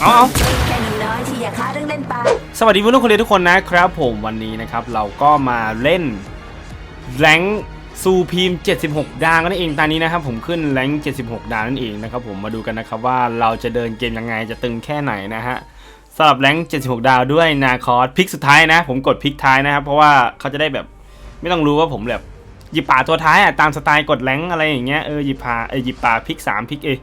เอาเอาแค่หนูน้อยที่อยากหาเรื่องเล่นปลาสวัสดีเพื่อนๆคนเรียนทุกคนนะครับผมวันนี้นะครับ เราก็มาเล่นแรงซูพีม 76 ดาวนั่นเองตอนนี้นะครับผมขึ้นแรง76 ดาวนั่นเองนะครับผมมาดูกันนะครับว่าเราจะเดินเกมยังไงจะตึงแค่ไหนนะฮะสำหรับแรง76 ดาวด้วยนาคอสพิกสุดท้ายนะ ผมกดพิกท้ายนะครับ เพราะว่าเขาจะได้แบบไม่ต้องรู้ว่าผมแบบหยิบป่าตัวท้ายอะตามสไตล์กดแรงอะไรอย่างเงี้ยเออหยิบป่าเออหยิบป่าพิก3พิกเอย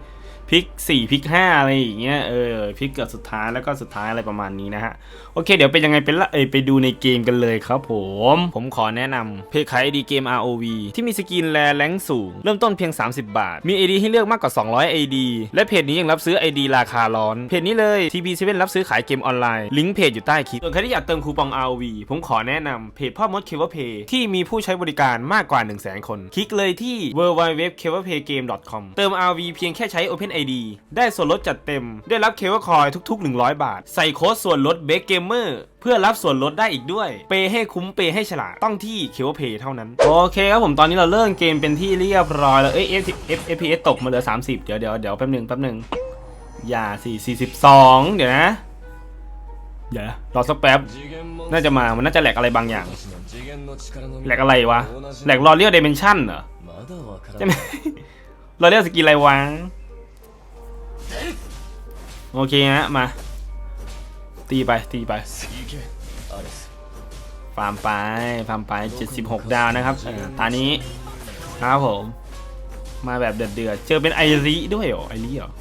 พิก4พิก5อะไรอย่างเงี้ยเออพิกเกิดสุดท้ายแล้วก็สุดท้ายอะไรประมาณนี้นะฮะ โอเค เดี๋ยวเป็นยังไงเป็นละเอยไปดูในเกมกันเลยครับผม ผมขอแนะนำเพจขาย AD เกม ROV ที่มีสกินแลแรงสูง เริ่มต้นเพียง 30 บาท มี AD ให้เลือกมากกว่า 200 AD และเพจนี้ยังรับซื้อ AD ราคาร้อน เพจนี้เลย TB7 รับซื้อขายเกมออนไลน์ลิงก์เพจอยู่ใต้คลิปส่วนใครที่อยากเติมคูปอง ROV ผมขอแนะนำเพจพ่อมด c a v e r Pay ที่มีผู้ใช้บริการมากกว่า 1 0 0 0 0 0 คน คลิกเลยที่ www.caverpaygame.com เติม ROV เพียงแค่ใช้ OpenID ได้ส่วนลดจัดเต็ม ได้รับเคเบิลคอยทุก ๆ 100 บาท ใส่โค้ดส่วนลดเบเกมเมอร์เพื่อรับส่วนลดได้อีกด้วย เปย์ให้คุ้มเปย์ให้ฉลาด ต้องที่เคเบิลเพย์เท่านั้น โอเคครับผมตอนนี้เราเริ่มเกมเป็นที่เรียบร้อยแล้วเอ้ย F F F P S ตกมาเหลือ 30 เดี๋ยวเดี๋ยวเดี๋ยวแป๊บหนึงแป๊บหนึงอย่าสี่42เดี๋ยวนะเดี๋ยวนะรอสักแป๊บ น่าจะมามันน่าจะแหลกอะไรบางอย่าง แหลกอะไรวะ แหลกรอเรียลเดเมนชั่นเหรอใช่ไหมเราเรียกสกินอะไรวะ โอเคฮะมา ตีไปตีไปฟาร์มไปฟาร์มไป76 ดาวนะครับเออตานี้ครับผม มาแบบเดือดเดือดเจอเป็นไอริด้วยเหรอไอริเหรอ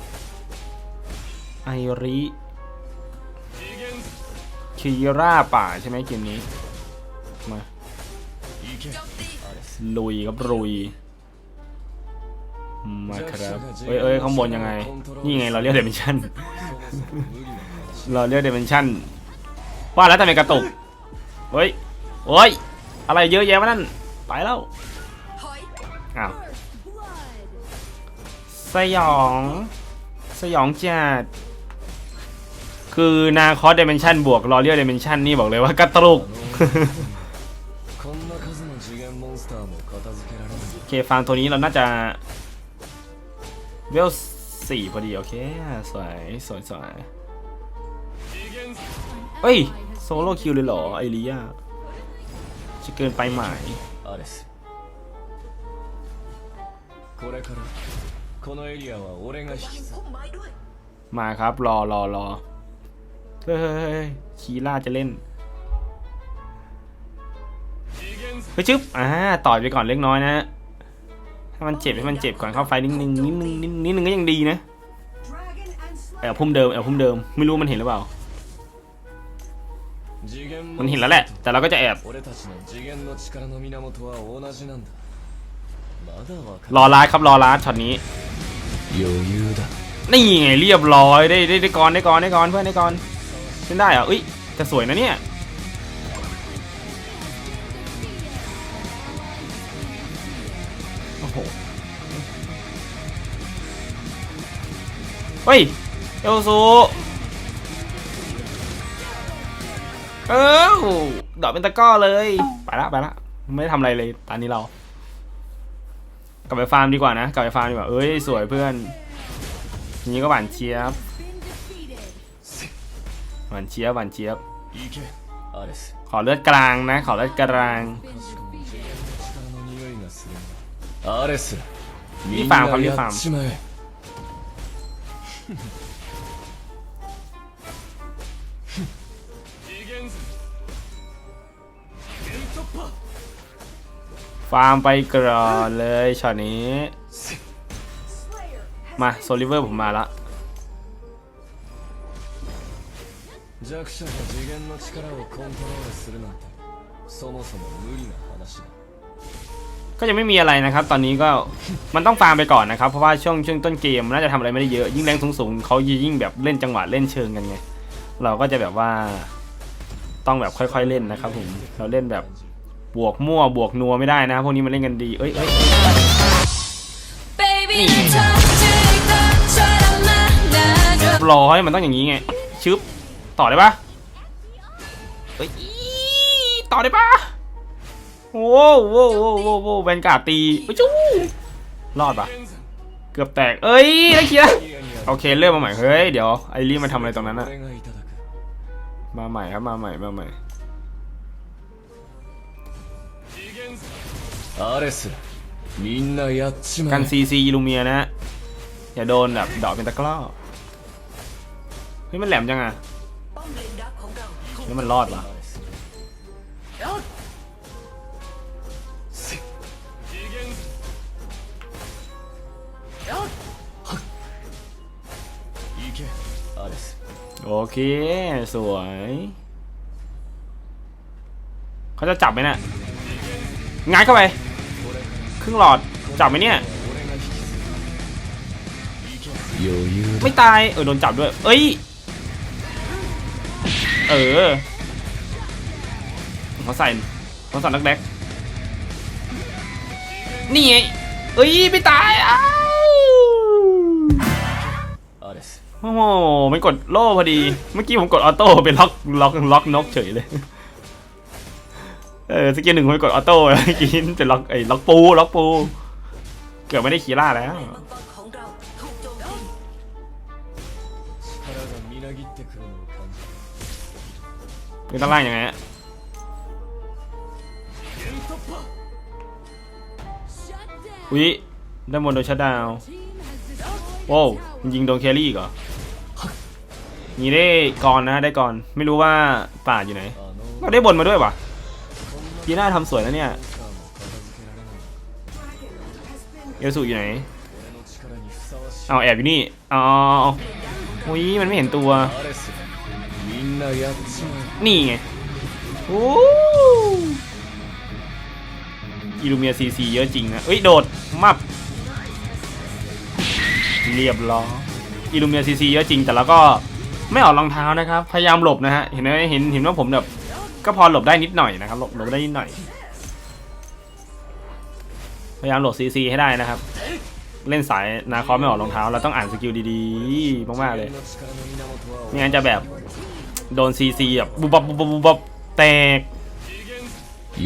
ไอริคีราป่าใช่ไหมเกมนี้มาลุยครับลุย มาครับเอ้ยเอ้ยข้างบนยังไง นี่ไงเราเรียกเดเมนชั่น เราเรียกเดเมนชั่น ว่าแล้วแต่ในกระตุก เฮ้ยเฮ้ย อะไรเยอะแยะวะนั่นตายแล้ว อ้าว สยอง สยองจัด คือนาคอสเดเมนชั่นบวกลอเรียลเดเมนชั่นนี่บอกเลยว่ากระตุกโอเคฟังตัวนี้เราน่าจะ เวลสี่พอดี โอเค สวย สวยสวยเฮ้ย โซโล่คิวเลยเหรอ ไอริยาจะเกินไปไหมมาครับ รอรอรอเฮ้ยคีล่าจะเล่นเฮ้ปชึบอ่าต่อยไปก่อนเล็กน้อยนะ ให้มันเจ็บให้มันเจ็บก่อนเข้าไฟนิดนึงนิดนึงนิดนึงก็ยังดีนะแอบพุ่มเดิมแอบพุ่มเดิมไม่รู้มันเห็นหรือเปล่า มันเห็นแล้วแหละ แต่เราก็จะแอบรอลาดครับรอลาดช็อตนี้นี่ไงเรียบร้อยได้ได้ได้กรได้กรได้กรเพื่อนได้กรเล่นได้เหรออุ้ยจะสวยนะเนี่ย เฮ้ยเอลซูเอ้าดอกเป็นตะก้อเลย ไปละไปละไม่ทำอะไรเลยตอนนี้เรา กลับไปฟาร์มดีกว่านะ กลับไปฟาร์มดีกว่า เอ้ย สวยเพื่อนนี้ก็หวานเชียบหวานเชียบหวานเชียบ ขอเลือดกลางนะ ขอเลือดกลางนี่ฟาร์มครับนี่ฟาร์ม ฟาร์มไปก่อนเลยช็อตนี้ มาโซลิเวอร์ผมมาละ 弱者が次元の力をコントロールするなんてそもそも無理な話だ ก็ยังไม่มีอะไรนะครับ ตอนนี้ก็มันต้องฟาร์มไปก่อนนะครับ เพราะว่าช่วงช่วงต้นเกมน่าจะทำอะไรไม่ได้เยอะ ยิ่งแรงสูงๆเขายิ่งแบบเล่นจังหวะเล่นเชิงกันไง เราก็จะแบบว่าต้องแบบค่อยๆเล่นนะครับผมเราเล่นแบบบวกมั่วบวกนัวไม่ได้นะพวกนี้มันเล่นกันดี เอ้ยเอ้ย Baby นี่ไง tongue take the shut up my เรียบร้อยมันต้องอย่างนี้ไงชึบต่อได้ปะเฮ้ยอีต่อได้ปะ โอ้โหโอ้โหโอ้แวนการ์ตีไปจู้รอดปะเกือบแตก เอ้ยได้เคลียร์โอเคเริ่มมาใหม่ เฮ้ย เดี๋ยวไอรีมาทำอะไรตรงนั้นอะมาใหม่ครับ มาใหม่ มาใหม่กันซีซีลูเมียนะ อย่าโดนแบบดอกเป็นตะกร้อเฮ้ยมันแหลมจังอะแล้วมันรอดเหรอ โอเค สวย เขาจะจับไหมนะ่ะงัดเข้าไป ครึ่งหลอด จับไหมเนี่ย ไม่ตาย เออ โดนจับด้วย เอ้ย เออเขาใส่เขาใส่นักแดกนี่เอ้ย ไม่ตายอะ โอ้โหไม่กดโล่พอดี เมื่อกี้ผมกดออโต้ไปล็อกล็อกล็อกนกเฉยเลย เออสกิลหนึ่งผมกดออโต้เมื่อกี้จะล็อกไอ้ล็อกปูล็อกปู เกือบไม่ได้ขี่ล่าแล้วเป็นด้านล่างยังไงอุ้ยได้มนโดนชัดดาวโอ้ยิงโดนแครี่อีกเหรอ นี่ได้ก่อนนะได้ก่อน ไม่รู้ว่าป่าอยู่ไหนก็ได้บนมาด้วยวะจีน่าทำสวยนะเนี่ยเอลสุอยู่ไหน เอาแอบอยู่นี่อ๋ออุ้ยมันไม่เห็นตัว นี่ไงโอ้อิลูเมียซีซีเยอะจริงนะเอ้ยโดด มับ เรียบร้อยอิลูเมียซีซีเยอะจริงแต่แล้วก็ ไม่ออกรองเท้านะครับ พยายามหลบนะฮะ เห็นไหมเห็นเห็นว่าผมแบบ ก็พอหลบได้นิดหน่อยนะครับ หลบหลบได้นิดหน่อย พยายามหลบซีซีให้ได้นะครับ เล่นสายนาคอไม่ออกรองเท้า เราต้องอ่านสกิลดีๆ มากๆเลย ไม่งั้นจะแบบโดนซีซีแบบบุบบบบบบแตกอ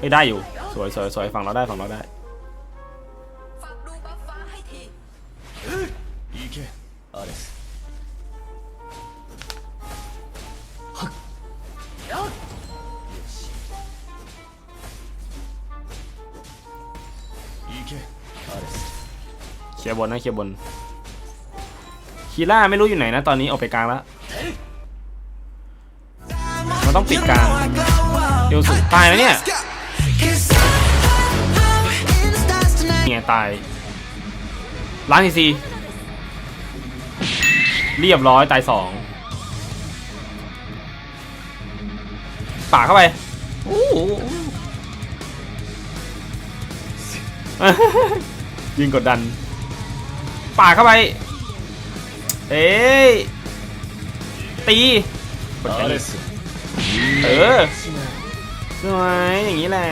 ไม่ได้อยู่ สวยสวยสวยฝั่งเราได้ฝั่งเราได้ ลียร์บนนะเคลียร์บนคีล่าไม่รู้อยู่ไหนนะตอนนี้ออกไปกลางแล้วมันต้องปิดกลางเอวสุดตายแล้วเนี่ยเนี่ยตายล้างทีซีเรียบร้อยตายสองป่าเข้าไปยิงกดดัน ปาดเข้าไป เอ้ยตีเออสวยอย่างนี้แหละ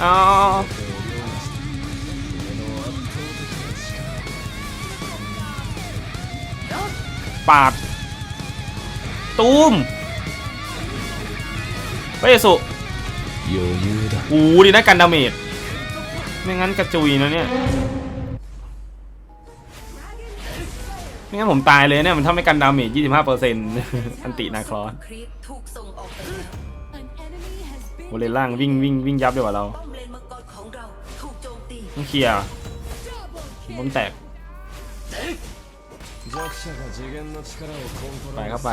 เอาปาด ตูมเฮ้ยสุโอ้ดีนะกันดาเมจไม่งั้นกระจุยนะเนี่ย ไม่งั้นผมตายเลยเนี่ยมันทำให้กันดาเมจ25เปอร์เซ็นต์อันตินาคลอสโวเลล่างวิ่งวิ่งวิ่งยับดีกว่าเราต้องเคลียร์ผมแตกไปเข้าไป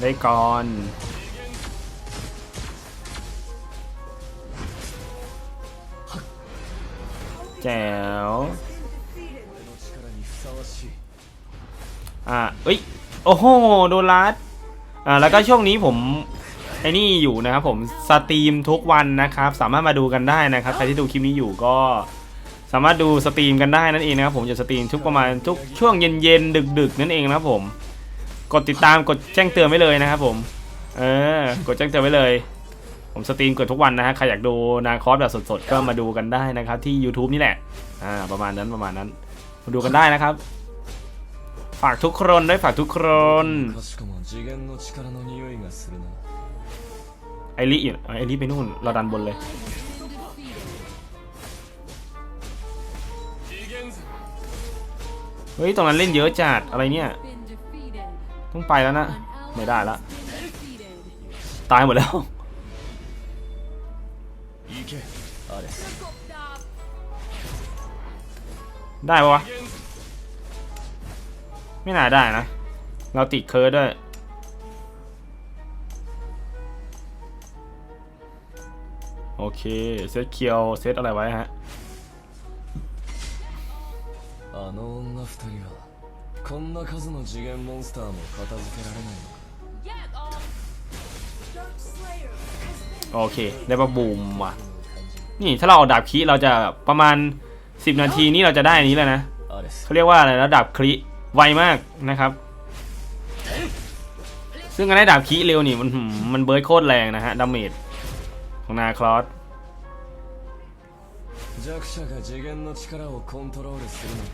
ได้ก่อน แจ๋วอ่าเฮ้ย โอ้โห โดนรัดอ่า แล้วก็ช่วงนี้ผมไอ้นี่อยู่นะครับผม สตรีมทุกวันนะครับ สามารถมาดูกันได้นะครับ ใครที่ดูคลิปนี้อยู่ก็สามารถดูสตรีมกันได้นั่นเองนะครับผมจะสตรีมทุกประมาณทุกช่วงเย็นเย็นดึกดึกนั่นเองนะครับผม กดติดตามกดแจ้งเตือนไว้เลยนะครับผม เออ กดแจ้งเตือนไว้เลย ผมสตรีมเกือบทุกวันนะฮะ ใครอยากดูนาคอสแบบสดๆ ก็มาดูกันได้นะครับ ที่ YouTube นี่แหละ อ่า ประมาณนั้นประมาณนั้น มาดูกันได้นะครับ ฝากทุกคนด้วยฝากทุกคนไอริอยู่ไอริไปนู่น เราดันบนเลย เฮ้ย ตรงนั้นเล่นเยอะจัด อะไรเนี่ย ต้องไปแล้วนะ ไม่ได้ละ ตายหมดแล้ว 行けアレス ได้ปะวะ ไม่น่าได้นะ เราติดเคิร์ดด้วย โอเค เซตเคียวเซตอะไรไว้ฮะ あの女二人はこんな数の次元モンスターも片付けられないのか โอเค ได้ปะบูมว่ะ นี่ถ้าเราเอาดาบคีเราจะประมาณ 10 นาทีนี้เราจะได้อันนี้แล้วนะ アレス เขาเรียกว่าอะไรนะดาบคลิไวมากนะครับ ซึ่งการได้ดาบคีเร็วนี่มันหืมมันเบิร์ดโคตรแรงนะฮะ ดาเมจของนาคลอส 弱者が次元の力をコントロールするなんて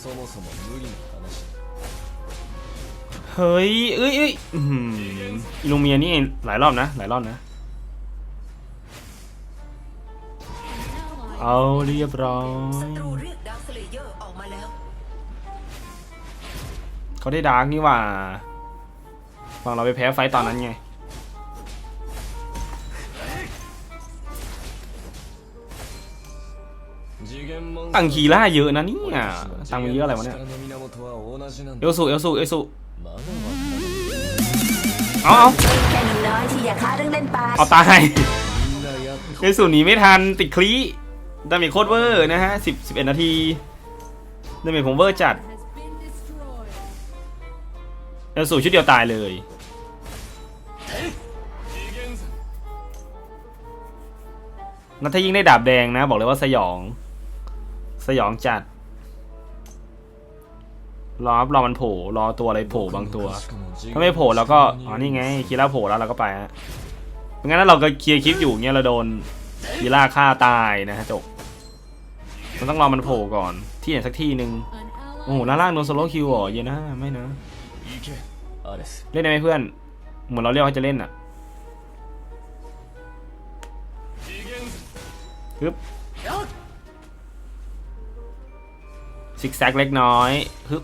そもそも無理な話だ เฮ้ย เอ้ยเอ้ยอื้อหืออิลูเมียนี่หลายรอบนะ หลายรอบนะ เอาเรียบร้อยเขาได้ดาร์กนี่ว่าฝั่งเราไปแพ้ไฟตอนนั้นไงตังคีล่าเยอะนะนี่อะตังมีเยอะอะไรวะเนี่ยเอลสูเอลสูเอลสูเอาเอาเอาตายเอลสูหนีไม่ทันติดคลี ดาเมจโคตรเวอร์นะฮะสิบสิบเอ็ดนาทีดาเมจผมเวอร์จัดเอลสุชุดเดียวตายเลยแล้วถ้ายิ่งได้ดาบแดงนะ บอกเลยว่าสยอง สยองจัด รอรอมันโผล่รอตัวอะไรโผล่บางตัว ถ้าไม่โผล่เราก็ อ๋อนี่ไง คีร่าโผล่แล้วเราก็ไปฮะงั้นเราก็เคลียร์คลิปอยู่เงี้ยเราโดนคีร่าฆ่าตายนะฮะจบ มันต้องรอมันโผล่ก่อน ที่ไหนสักที่หนึ่งโอ้โหล่างโดนสโลคิวเหรอเยนะไม่นะ เล่นได้ไหมเพื่อน เหมือนเราเรียกเขาจะเล่นอะฮึบซิกแซกเล็กน้อยฮึบ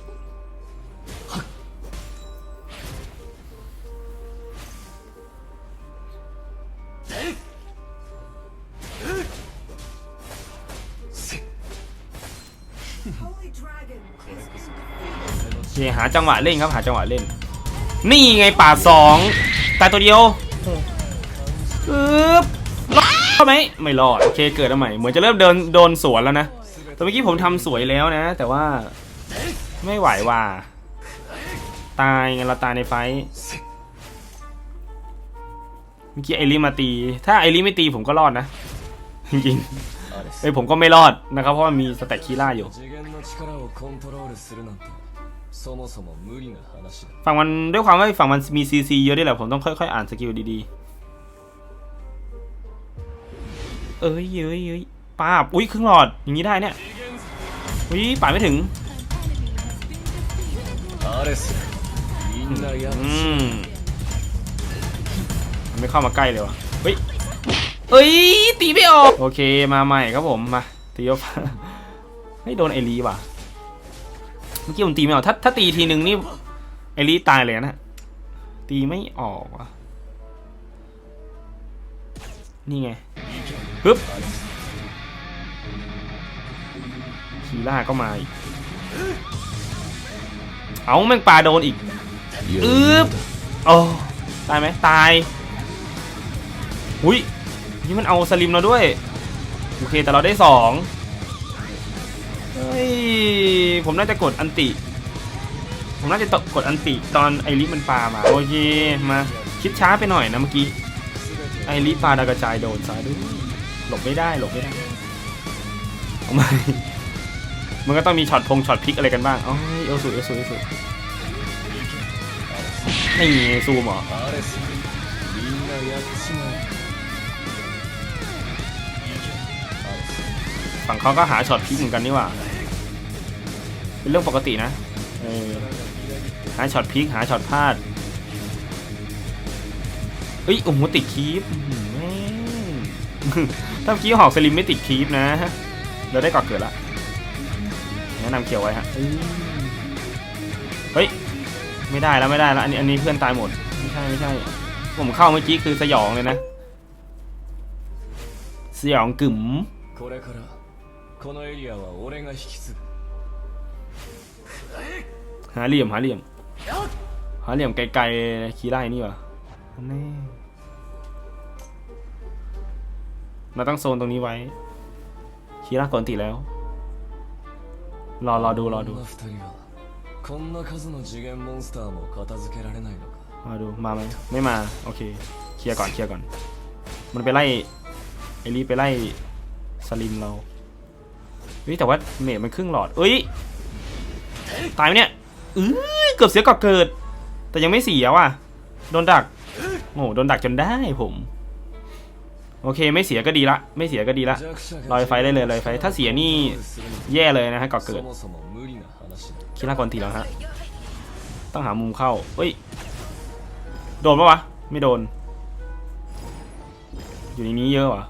าจังหวะเล่นครับหาจังหวะเล่น นี่ไงป่าสองตายตัวเดียวอึ๊บรอดไหมไม่รอดโอเคเกิดอะไรเหมือนจะเริ่มเดินโดนสวนแล้วนะแต่เมื่อกี้ผมทำสวยแล้วนะ แต่ว่าไม่ไหวว่ะตายงั้นเราตายในไฟเมื่อกี้ไอริมาตี ถ้าไอริไม่ตีผมก็รอดนะ จริงๆไอผมก็ไม่รอดนะครับ เพราะมีสเต็กคีร่าอยู่ 次元の力をコントロールするなんてそもそも無理な話だ ฝั่งมันด้วยความว่าฝั่งมันมีซีซีเยอะด้วยแหละผมต้องค่อยๆอ่านสกิลดีๆ เอ้ยเอ้ยเอ้ยป้าบอุ้ยครึ่งหลอดอย่างนี้ได้เนี่ยอุ้ยป่าดไม่ถึง アレスみんなやっ อืมมันไม่เข้ามาใกล้เลยวะเฮ้ยเอ้ยตีไม่ออกโอเคมาใหม่ครับผมมาตีออฟ ไม่โดนไอรีว่ะ เมื่อกี้ผมตีไม่ออกถ้าถ้าตีทีหนึ่งนี่ไอรีตายเลยนะตีไม่ออกว่ะนี่ไงปึ๊บคีล่าก็มาอีก เอาแม่งปลาโดนอีกอึ๊บโอ้ตายไหมตายอุ้ยนี่มันเอาสลิมเราด้วย โอเคแต่เราได้สอง ผมน่าจะกดอันติ ผมน่าจะกดอันติตอนไอริมันปามา โอเค มา คิดช้าไปหน่อยนะเมื่อกี้ ไอริปาดากระจายโดนซ้ายด้วย หลบไม่ได้ หลบไม่ได้ทำไมมันก็ต้องมีช็อตพงช็อตพลิกอะไรกันบ้างโอ้ยเอสูเอสูเอสูไม่มีซูมหรอฝั่งเขาก็หาช็อตพลิกเหมือนกันนี่หว่า เป็นเรื่องปกตินะเออหาช็อตพลิกหาช็อตพลาดเฮ้ยโอ้โหติดคีฟอื้อหือแม่งถ้าเมื่อกี้หอกสลิมไม่ติดคีฟนะ เราได้ก่อเกิดละแนะนำเขียวไว้ฮะเฮ้ย ไม่ได้แล้วไม่ได้แล้ว อันนี้อันนี้เพื่อนตายหมด ไม่ใช่ไม่ใช่ ผมเข้าเมื่อกี้คือสยองเลยนะ สยองกึ๋ม หาเหลี่ยมหาเหลี่ยม หาเหลี่ยมไกลๆขี่ไล่นี่วะนี่มาตั้งโซนตรงนี้ไว้คีร่าก่อนติแล้ว รอรอดูรอดูมาดูมาไหมไม่มา โอเค เคลียร์ก่อนเคลียร์ก่อน มันไปไล่เอลีไปไล่สลิมเราเฮ้ยแต่ว่าเมทมันครึ่งหลอดเอ้ย ตายไหมเนี่ยเออเกือบเสียก่อเกิด แต่ยังไม่เสียว่ะ โดนดักโอ้โดนดักจนได้ผม โอเคไม่เสียก็ดีละ ไม่เสียก็ดีละลอยไฟได้เลยลอยไฟ ถ้าเสียนี่แย่เลยนะฮะก่อเกิดคิดละก่อนทีแล้วฮะ ต้องหามุมเข้าเฮ้ย โดนปะวะ ไม่โดน อยู่ในนี้เยอะวะ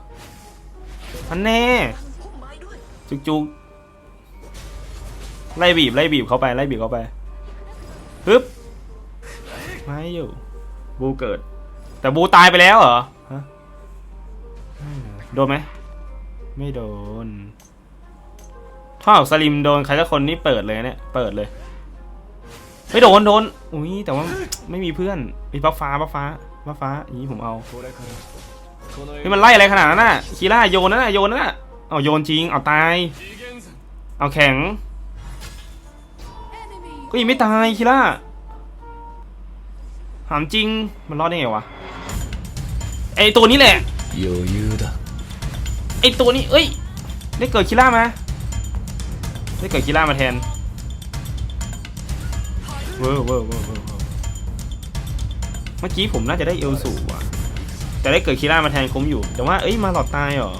อันแน่จุกๆ ไล่บีบไล่บีบเข้าไปไล่บีบเข้าไปปึ๊บไม่อยู่ บูเกิด แต่บูตายไปแล้วเหรอฮะโดนไหมไม่โดนถ้าเอาสลิมโดนใครสักคนนี่เปิดเลยเนี่ยเปิดเลย ไม่โดนโดนอุ้ยแต่ว่าไม่มีเพื่อนมีป้าฟ้าป้าฟ้าป้าฟ้าอย่างนี้ผมเอานี่มันไล่อะไรขนาดนั้นน่ะคีร่าโยนนั่นน่ะโยนนั่นน่ะเอาโยนจริงเอาตายเอาแข็ง ก็ยังไม่ตายคิล่าถามจริงมันรอดได้ไงวะไอตัวนี้แหละไอตัวนี้เอ้ย ได้เกิดคิล่ามาได้เกิดคิล่ามาแทนเวอร์เวอร์เวอร์เวอร์เมื่อกี้ผมน่าจะได้เอลสูว่ะแต่ได้เกิดคิล่ามาแทนคุ้มอยู่ แต่ว่าเอ้ยมาหลอดตายเหรอ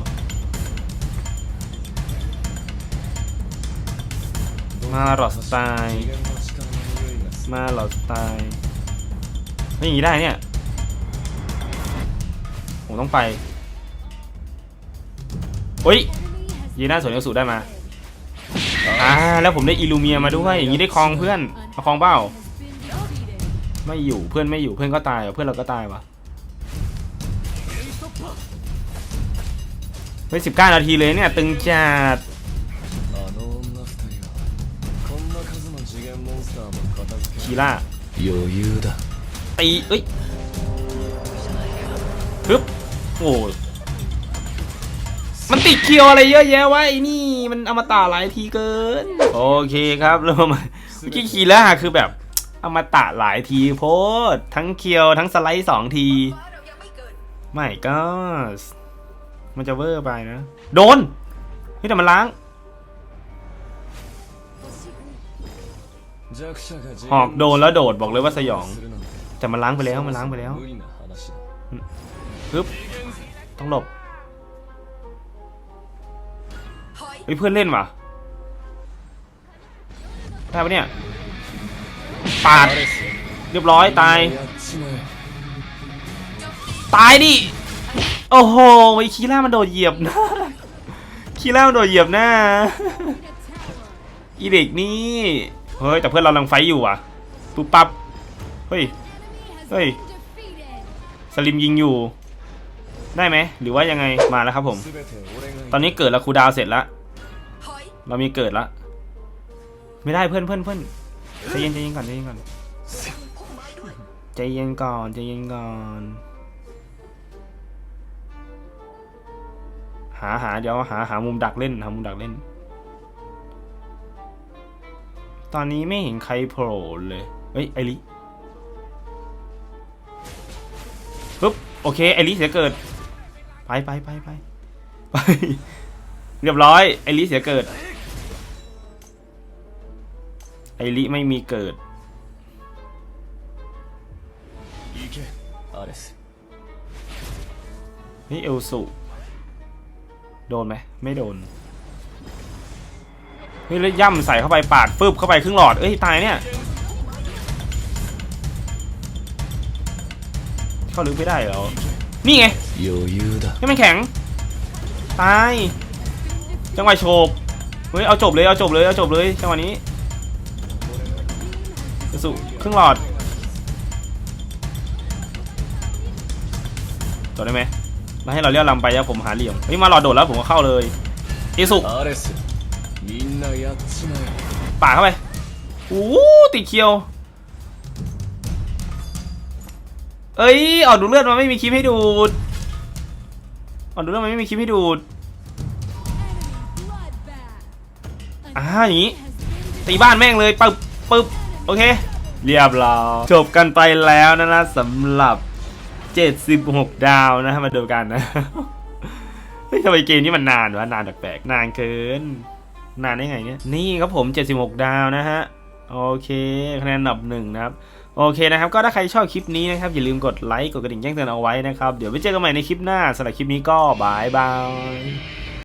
มาหลอดตาย มาหลอดตายไม่อย่างนี้ได้เนี่ย ผมต้องไปโอ้ยยีน่าสวนเอลสูได้มาอ่าแล้วผมได้อิลูเมียมาด้วยอย่างนี้ได้คลองเพื่อนมาคลองเบ้าไม่อยู่เพื่อนไม่อยู่เพื่อนก็ตายวะเพื่อนเราก็ตายวะเฮ้ยสิบเก้านาทีเลยเนี่ย ตึงจัด คีล่าตีเอ้ยปึ๊บโอ้มันติดเคียวอะไรเยอะแยะวะไอ้นี่มันอมตะหลายทีเกิน โอเคครับเริ่มมาเมื่อกี้คีล้วคือแบบอมตะหลายทีโพสทั้งเคียวทั้งสไลด์สองทีไม่ก็มันจะเวอร์ไปนะ โดนเฮ้ยแต่มันล้าง หอกโดนแล้วโดดบอกเลยว่าสยอง แต่มันล้างไปแล้วมันล้างไปแล้วปึ๊บต้องหลบไฮ้เพื่อนเล่นวะได้ปะเนี่ยปาดเรียบร้อยตาย ตายดิโอ้โหไอ้คีล่ามันโดดเหยียบนะคีล่ามันโดดเหยียบหน้าอีเด็กนี่ เฮ้ย แต่เพื่อนเราลังไฟอยู่อะปุ๊บปั๊บเฮ้ย เฮ้ย สลิมยิงอยู่ ได้ไหม หรือว่ายังไง มาแล้วครับผม ตอนนี้เกิดแล้วครูดาวเสร็จแล้ว เรามีเกิดแล้ว ไม่ได้เพื่อนเพื่อนเพื่อนใจเย็นใจเย็นก่อนใจเย็นก่อนใจเย็นก่อนใจเย็นก่อน หาหาเดี๋ยวหาหามุมดักเล่นหามุมดักเล่น ตอนนี้ไม่เห็นใครโผล่เลย เฮ้ย ไอริปึ๊บ โอเค ไอริเสียเกิด ไปไปไปไปไป เรียบร้อย ไอริเสียเกิด ไอริไม่มีเกิดนี่เอลสุ โดนไหม ไม่โดน เฮ้ยแล้วย่ำใส่เข้าไปปาดปึ๊บเข้าไปครึ่งหลอดเอ้ยตายเนี่ยเข้าลึกไม่ได้แล้วนี่ไงให้มันแข็งตายจังหวะโฉบเฮ้ยเอาจบเลยเอาจบเลยเอาจบเลยจังหวะนี้สุครึ่งหลอดจบได้ไหมมาให้เราเลี้ยวลำไปแล้วผมหาเหลี่ยมเฮ้ยมาหลอดโดดแล้วผมก็เข้าเลยอิสุ ป่าเข้าไปอู้ติดเคียว เอ้ยออกดูเลือดมันไม่มีคลิปให้ดูดออกดูเลือดมันไม่มีคลิปให้ดูดอ่าอย่างนี้ตีบ้านแม่งเลยปึ๊บปึ๊บโอเค เรียบร้อยจบกันไปแล้วนะนะสำหรับ 76 ดาวนะมาดูกันนะเฮ้ยทำไมเกมนี้มันนานวะนานแปลกๆนานเกิน นานได้ไงเนี่ย นี่ครับผม 76 ดาวนะฮะ โอเค คะแนนอันดับหนึ่งนะครับ โอเคนะครับ ก็ถ้าใครชอบคลิปนี้นะครับ อย่าลืมกดไลค์ กดกระดิ่งแจ้งเตือนเอาไว้นะครับ เดี๋ยวไว้เจอกันใหม่ในคลิปหน้าสำหรับคลิปนี้ก็บายบาย